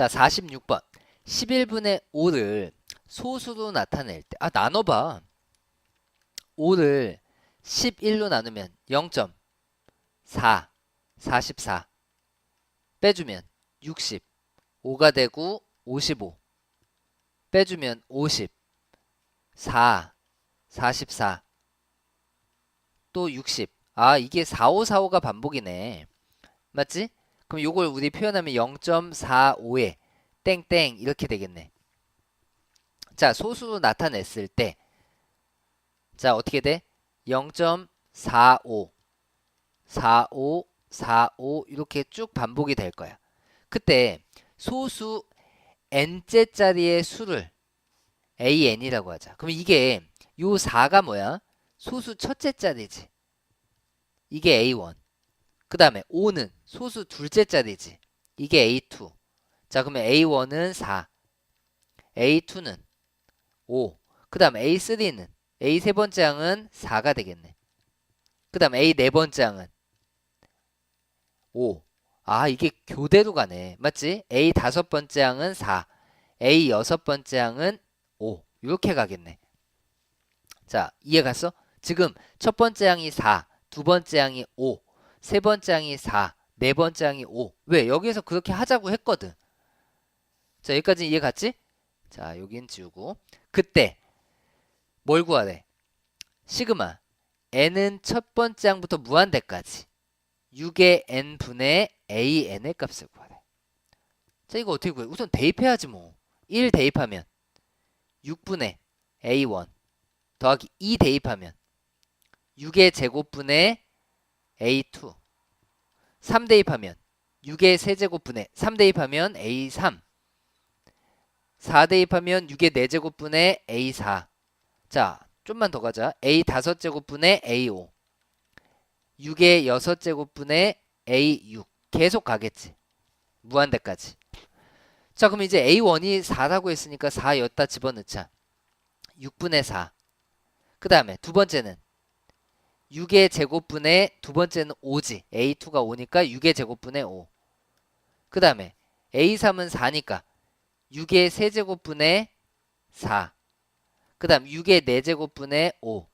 자, 46번. 11분의 5를 소수로 나타낼 때, 아, 나눠봐. 5를 11로 나누면 0.4, 44. 빼주면 60. 5가 되고 55. 빼주면 50. 4, 44. 또 60. 아, 이게 4545가 반복이네. 맞지? 그럼 요걸 우리 표현하면 0.45에 땡땡 이렇게 되겠네. 자, 소수로 나타냈을 때 자, 어떻게 돼? 0.45 45 45 이렇게 쭉 반복이 될 거야. 그때 소수 n째 자리의 수를 an이라고 하자. 그럼 이게 요 4가 뭐야? 소수 첫째 자리지. 이게 a1. 그 다음에 5는 소수 둘째 자리지. 이게 a2. 자, 그러면 a1은 4. a2는 5. 그 다음 a3는 a 세 번째 항은 4가 되겠네. 그 다음 a 네 번째 항은 5. 아, 이게 교대로 가네. 맞지? A 다섯 번째 항은 4. A 여섯 번째 항은 5. 이렇게 가겠네. 자, 이해 갔어? 지금 첫 번째 항이 4, 두 번째 항이 5, 세 번째 항이 4, 네 번째 항이 5. 왜? 여기에서 그렇게 하자고 했거든. 자, 여기까지 이해 갔지? 자, 여긴 지우고. 그때 뭘 구하래? 시그마 n은 첫 번째 항부터 무한대까지 6의 n분의 an의 값을 구하래. 자, 이거 어떻게 구해? 우선 대입해야지 뭐. 1 대입하면 6분의 a1 더하기 2 대입하면 6의 제곱분의 a2 3 대입하면 6의 세제곱분의 3 대입하면 a3 4 대입하면 6의 4제곱분의 a4 자 좀만 더 가자. A 5제곱분의 a5 6의 6제곱분의 a6 계속 가겠지? 무한대까지. 자 그럼 이제 a1이 4라고 했으니까 4 여기다 집어넣자. 6분의 4그 다음에 두 번째는 6의 제곱분의 두 번째는 5지. A2가 5니까 6의 제곱분의 5. 그 다음에 A3은 4니까 6의 세제곱분의 4. 그 다음 6의 4제곱분의 5.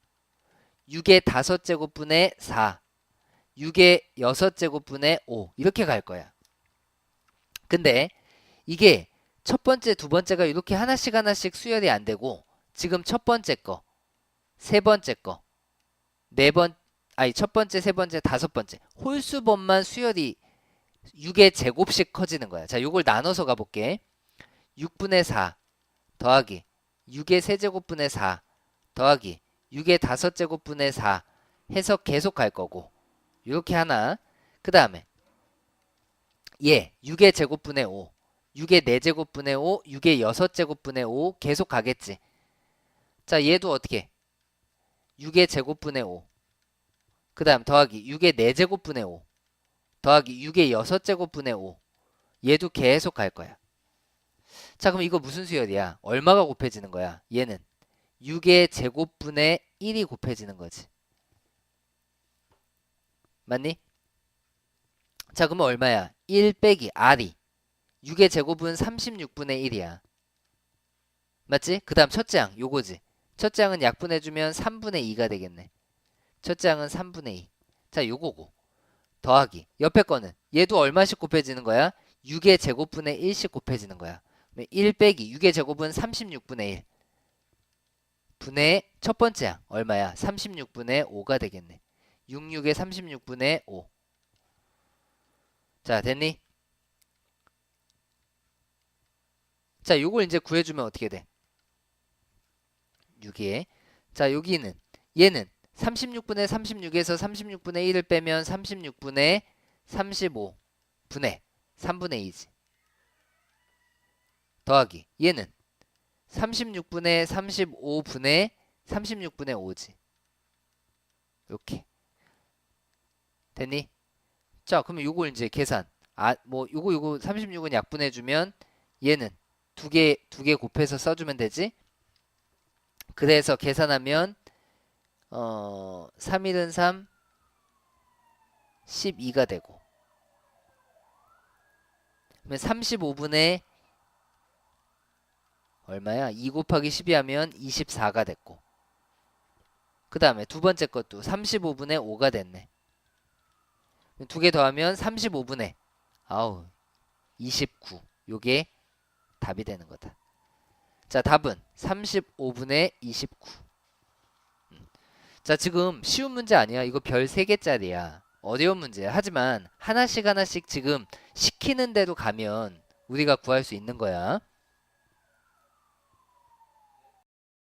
6의 5제곱분의 4. 6의 6제곱분의 5. 이렇게 갈 거야. 근데 이게 첫 번째, 두 번째가 이렇게 하나씩 하나씩 수열이 안 되고 지금 첫 번째 거, 세 번째 거, 네 번, 아니 첫 번째, 세 번째, 다섯 번째. 홀수번만 수열이 6의 제곱씩 커지는 거야. 자, 요걸 나눠서 가볼게. 6분의 4 더하기 6의 세제곱분의 4 더하기 6의 다섯 제곱분의 4 해서 계속 갈 거고. 이렇게 하나. 그 다음에 얘 6의 제곱분의 5 6의 4제곱분의 5 6의 6제곱분의 5 계속 가겠지. 자 얘도 어떻게 6의 제곱분의 5. 그 다음 더하기 6의 4제곱분의 5. 더하기 6의 6제곱분의 5. 얘도 계속 갈 거야. 자 그럼 이거 무슨 수열이야? 얼마가 곱해지는 거야? 얘는 6의 제곱분의 1이 곱해지는 거지. 맞니? 자 그러면 얼마야? 1 빼기 R이 6의 제곱은 36분의 1이야. 맞지? 그 다음 첫째 항 요거지. 첫째 항은 약분해주면 3분의 2가 되겠네. 첫째 항은 3분의 2. 자, 요거고. 더하기. 옆에 거는 얘도 얼마씩 곱해지는 거야? 6의 제곱분의 1씩 곱해지는 거야. 1 빼기 6의 제곱은 36분의 1. 분의 첫 번째 항 얼마야? 36분의 5가 되겠네. 66의 36분의 5. 자, 됐니? 자, 요걸 이제 구해주면 어떻게 돼? 6에. 자 여기는 얘는 36분의 36에서 36분의 1을 빼면 36분의 35분의 3분의 2지. 더하기. 얘는 36분의 35분의 36분의 5지. 이렇게. 됐니? 자 그러면 요걸 이제 계산. 아뭐 요거 요거 36은 약분해 주면 얘는 두 개 두 개 곱해서 써주면 되지 그래서 계산하면 어 3일은 3 12가 되고. 그러면 35분의 얼마야? 2 곱하기 12 하면 24가 됐고. 그 다음에 두 번째 것도 35분의 5가 됐네. 두 개 더하면 35분의 아우 29 요게 답이 되는 거다 자 답은 35분의 29 음. 자 지금 쉬운 문제 아니야. 이거 별 3개짜리야. 어려운 문제야. 하지만 하나씩 하나씩 지금 시키는 대로 가면 우리가 구할 수 있는 거야